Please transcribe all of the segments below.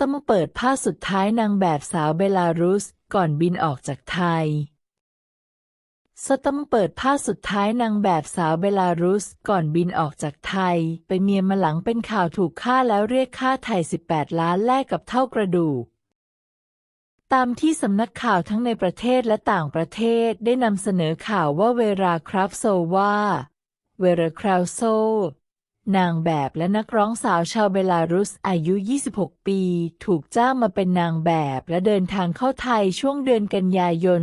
ตมเปิดผ้าสุดท้ายนางแบบสาวเบลารุส ก่อนบินออกจากไทยสตมเปิดผ้าสุดท้ายนางแบบสาวเบลารุส ก่อนบินออกจากไทย ไปเมียมาหลังเป็นข่าวถูกฆ่าแล้วเรียกค่าไทย 18 ล้านแลกกับเท่ากระดูก ตามที่สำนักข่าวทั้งในประเทศและต่างประเทศได้นำเสนอข่าวว่าเวราครับโซว่า เวราคราวโซ นางแบบและนักร้องสาวชาวเบลารุสอายุ 26 ปี ถูกจ้างมาเป็นนางแบบและเดินทางเข้าไทยช่วงเดือนกันยายน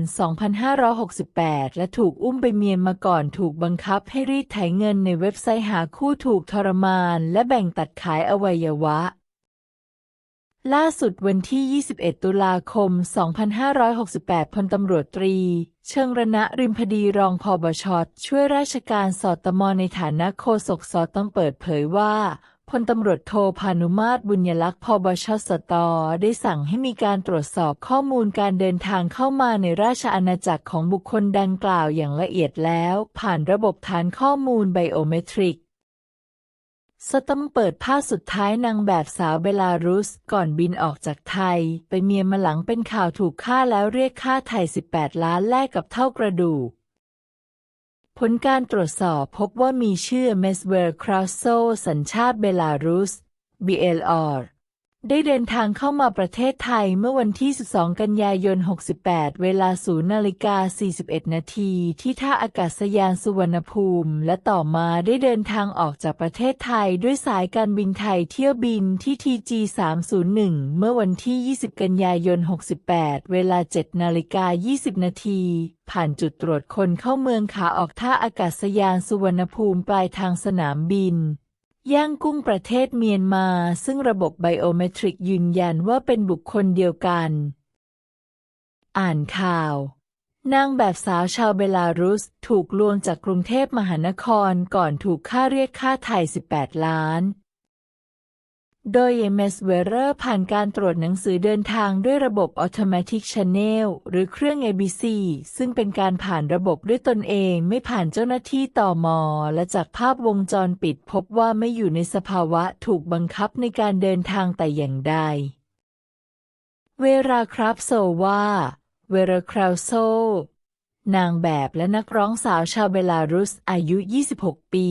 2568 และถูกอุ้มไปเมียนมาก่อนถูกบังคับให้รีดไถเงินในเว็บไซต์หาคู่ถูกทรมาน และแบ่งตัดขายอวัยวะ ล่าสุดวันที่ 21 ตุลาคม 2568 พลตำรวจตรี เชิงรณะริมพดีรองพอบชช่วยราชการสอตมในฐานะโฆษกสอต้องเปิดเผยว่าพลตำรวจโทพานุมาตรบุญยลักษ์พบชสต ได้สั่งให้มีการตรวจสอบข้อมูลการเดินทางเข้ามาในราชอาณาจักรของบุคคลดังกล่าวอย่างละเอียดแล้ว ผ่านระบบฐานข้อมูลไบโอเมตริก สตมเปิดผ้าสุดท้ายนางแบบสาวเบลารุส ก่อนบินออกจากไทย ไปเมียมาหลังเป็นข่าวถูกฆ่าแล้วเรียกค่าไถ่18 ล้านแลกกับเท่ากระดูก ผลการตรวจสอบพบว่ามีชื่อเมสเวอร์คราวโซสัญชาติเบลารุส BLR ได้เดินทางเข้ามาประเทศไทยเมื่อวันที่ 12 กันยายน 68 เวลา 0 นาฬิกา 41 นาทีที่ท่าอากาศยานสุวรรณภูมิ และต่อมาได้เดินทางออกจากประเทศไทยด้วยสายการบินไทยเที่ยวบินที่ TG 301 เมื่อวันที่ 20 กันยายน 68 เวลา 7 นาฬิกา 20 นาทีผ่านจุดตรวจคนเข้าเมืองขาออกท่าอากาศยานสุวรรณภูมิปลายทางสนามบิน ย่างกุ้งประเทศเมียนมา ซึ่งระบบไบโอเมตริกยืนยันว่าเป็นบุคคลเดียวกัน อ่านข่าว นางแบบสาวชาวเบลารุส ถูกลวงจากกรุงเทพมหานครก่อนถูกค่าเรียกค่าไทย 18 ล้าน โดยเมสเวเรอร์ผ่านการตรวจหนังสือเดินทางด้วยระบบ Automatic Channel หรือเครื่อง ABC ซึ่งเป็นการผ่านระบบด้วยตนเองไม่ผ่านเจ้าหน้าที่ต่อมอ และจากภาพวงจรปิดพบว่าไม่อยู่ในสภาวะถูกบังคับในการเดินทางแต่อย่างใด เวราครับโซว่าเวราคราวโซ นางแบบและนักร้องสาวชาวเบลารุสอายุ 26 ปี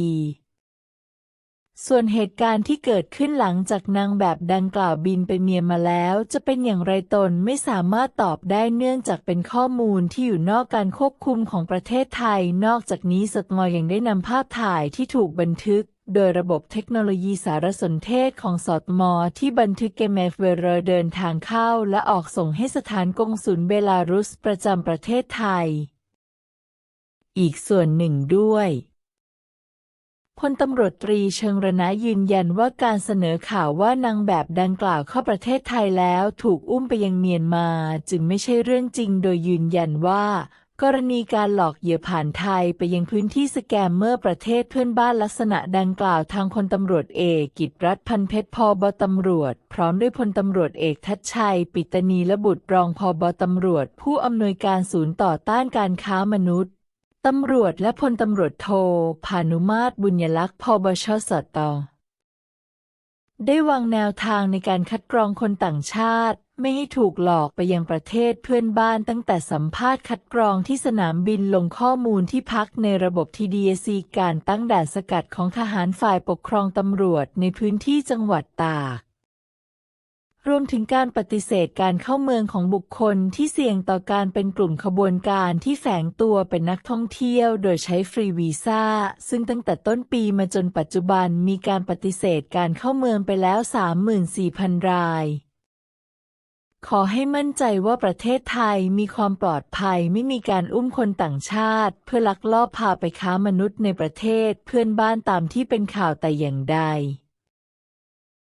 ส่วนเหตุการณ์ที่เกิดขึ้นหลังจากนางแบบดังกล่าวบินไปเมียมาแล้ว จะเป็นอย่างไรตนไม่สามารถตอบได้เนื่องจากเป็นข้อมูลที่อยู่นอกการควบคุมของประเทศไทย นอกจากนี้สตงยังได้นำภาพถ่ายที่ถูกบันทึก โดยระบบเทคโนโลยีสารสนเทศของสอตมที่บันทึกเกเมฟเวเรอร์เดินทางเข้า และออกส่งให้สถานกงสุลเบลารุสประจำประเทศไทย อีกส่วนหนึ่งด้วย พลตำรวจตรีเชิงรณะยืนยันว่าการเสนอข่าวว่านางแบบดังกล่าวเข้าประเทศไทยแล้วถูกอุ้มไปยังเมียนมา จึงไม่ใช่เรื่องจริงโดยยืนยันว่า กรณีการหลอกเหยื่อผ่านไทยไปยังพื้นที่สแกมเมอร์ประเทศเพื่อนบ้านลักษณะดังกล่าวทางพลตำรวจเอกกิตรัฐพันเพชรพอบตำรวจ พร้อมด้วยพลตำรวจเอกทัชชัย ปิตนีและบุตรรองพอบตำรวจ ผู้อำนวยการศูนย์ต่อต้านการค้ามนุษย์ ตำรวจและพลตำรวจโทพานุมาตรบุญยลักษ์พบชสตได้วางแนวทางในการคัดกรองคนต่างชาติ ไม่ให้ถูกหลอกไปยังประเทศเพื่อนบ้านตั้งแต่สัมภาษณ์คัดกรองที่สนามบินลงข้อมูลที่พักในระบบ TDC การตั้งด่านสกัดของทหารฝ่ายปกครองตำรวจในพื้นที่จังหวัดตาก รวมถึงการปฏิเสธการเข้าเมืองของบุคคลที่เสี่ยงต่อการเป็นกลุ่มขบวนการที่แฝงตัวเป็นนักท่องเที่ยวโดยใช้ฟรีวีซ่า ซึ่งตั้งแต่ต้นปีมาจนปัจจุบันมีการปฏิเสธการเข้าเมืองไปแล้ว 34,000 ราย ขอให้มั่นใจว่าประเทศไทยมีความปลอดภัยไม่มีการอุ้มคนต่างชาติ เพื่อลักลอบพาไปค้ามนุษย์ในประเทศเพื่อนบ้านตามที่เป็นข่าวแต่อย่างใด